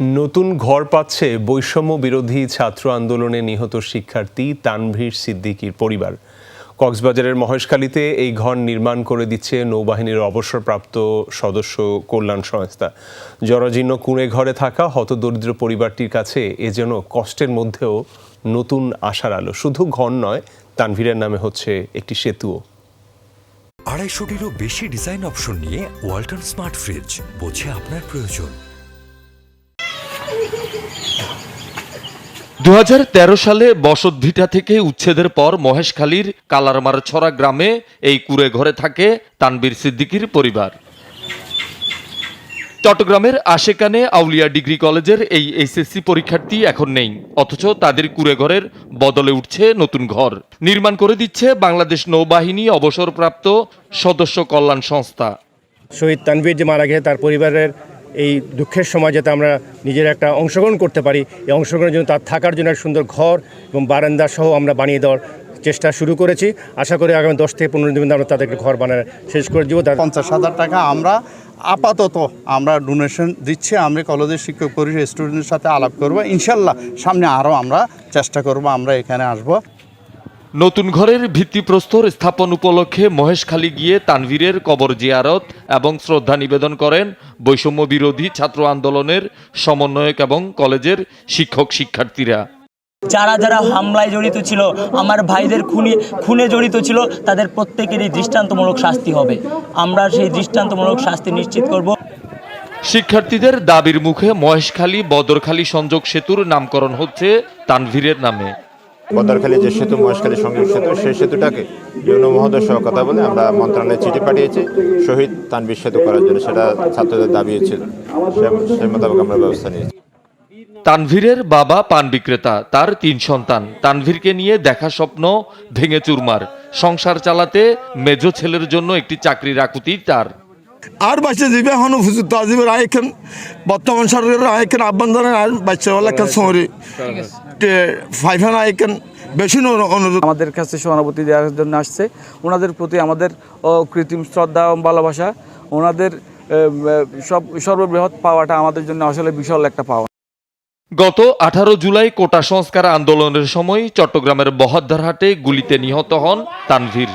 নতুন ঘর পাচ্ছে বৈষম্য বিরোধী ছাত্র আন্দোলনে নিহত শিক্ষার্থী তানভীর সিদ্দিকীর পরিবার। কক্সবাজারের মহেশখালীতে এই ঘর নির্মাণ করে দিচ্ছে নৌবাহিনীর অবসরপ্রাপ্ত সদস্য কল্যাণ সংস্থা। জরাজীর্ণ কুঁড়ে ঘরে থাকা হতদরিদ্র পরিবারটির কাছে এ যেন কষ্টের মধ্যেও নতুন আশার আলো। শুধু ঘর নয়, তানভীরের নামে হচ্ছে একটি সেতুও। আড়াইশোটিরও বেশি ডিজাইন অপশন নিয়ে ওয়ালটন স্মার্ট ফ্রিজ, বোঝে আপনার প্রয়োজন। দুহাজার তেরো সালে বসতভিটা থেকে উচ্ছেদের পর মহেশখালীর কালারমারছড়া গ্রামে এই কুড়ে ঘরে থাকে তানবীর সিদ্দিকীর পরিবার। চট্টগ্রামের আশেকানে আউলিয়া ডিগ্রি কলেজের এই এইচএসসি পরীক্ষার্থী এখন নেই, অথচ তাদের কুড়ে ঘরের বদলে উঠছে নতুন ঘর। নির্মাণ করে দিচ্ছে বাংলাদেশ নৌবাহিনী অবসরপ্রাপ্ত সদস্য কল্যাণ সংস্থা। শহীদ তানভীর যে মারা গেছে, তার পরিবারের এই দুঃখের সময় যাতে আমরা নিজের একটা অংশগ্রহণ করতে পারি। এই অংশগ্রহণের জন্য তার থাকার জন্য সুন্দর ঘর এবং বারান্দা সহ আমরা বানিয়ে দেওয়ার চেষ্টা শুরু করেছি। আশা করি আগামী দশ থেকে পনেরো দিন আমরা তাদেরকে ঘর বানানো শেষ করে দিব। পঞ্চাশ হাজার টাকা আমরা আপাতত আমরা ডোনেশন দিচ্ছি। আমরা কলেজের শিক্ষক পরিষদ স্টুডেন্টের সাথে আলাপ করব। ইনশাল্লাহ সামনে আরও আমরা চেষ্টা করব। আমরা এখানে আসব। নতুন ঘরের ভিত্তিপ্রস্তর স্থাপন উপলক্ষে মহেশখালী গিয়ে তানভীরের কবর জিয়ারত এবং শ্রদ্ধা নিবেদন করেন বৈষম্য বিরোধী ছাত্র আন্দোলনের সমন্বয়ক এবং কলেজের শিক্ষক শিক্ষার্থীরা। যারা যারা হামলায় জড়িত ছিল আমার ভাইদের খুনি খুনে জড়িত ছিল তাদের প্রত্যেকেরই দৃষ্টান্তমূলক শাস্তি হবে। আমরা সেই দৃষ্টান্তমূলক শাস্তি নিশ্চিত করব। শিক্ষার্থীদের দাবির মুখে মহেশখালী বদরখালী সংযোগ সেতুর নামকরণ হচ্ছে তানভীরের নামে। বদরখালী যে সেতু, মহেশখালী সংযোগ সেতু, সেই সেতুটাকে ইউনো মহোদয়ের সহ কথা বলে আমরা মন্ত্রণালয়ে চিঠি পাঠিয়েছি। শহীদ তানবির সেতু করার জন্য সেটা ছাত্রদের দাবি ছিল। সে- সেই মোতাবেক আমরা ব্যবস্থা নিয়েছি। তানভীরের বাবা পান বিক্রেতা, তার তিন সন্তান। তানভীরকে নিয়ে দেখা স্বপ্ন, ভেঙে চুরমার। সংসার চালাতে মেজ ছেলের জন্য একটি চাকরির আকুতি তার। আর বাচ্চা যাবে এখন উপযুক্ত আজিবের আয়খান বর্তমান সরকারের আয়খান আহ্বান জানান আর বাচ্চা এলাকার সমরে ফাইফান আয়খান বেশি অনুরোধ। আমাদের কাছে সহানুভূতি দেওয়ার জন্য আসছে। ওনাদের প্রতি আমাদের কৃত্রিম শ্রদ্ধা এবং ভালোবাসা ওনাদের সব সর্ববৃহৎ পাওয়াটা আমাদের জন্য আসলে বিশাল একটা পাওয়া। গত আঠারো জুলাই কোটা সংস্কার আন্দোলনের সময় চট্টগ্রামের বহদ্দারহাটে গুলিতে নিহত হন তানভীর।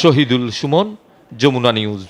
শহীদুল সুমন যমুনা নিউজ।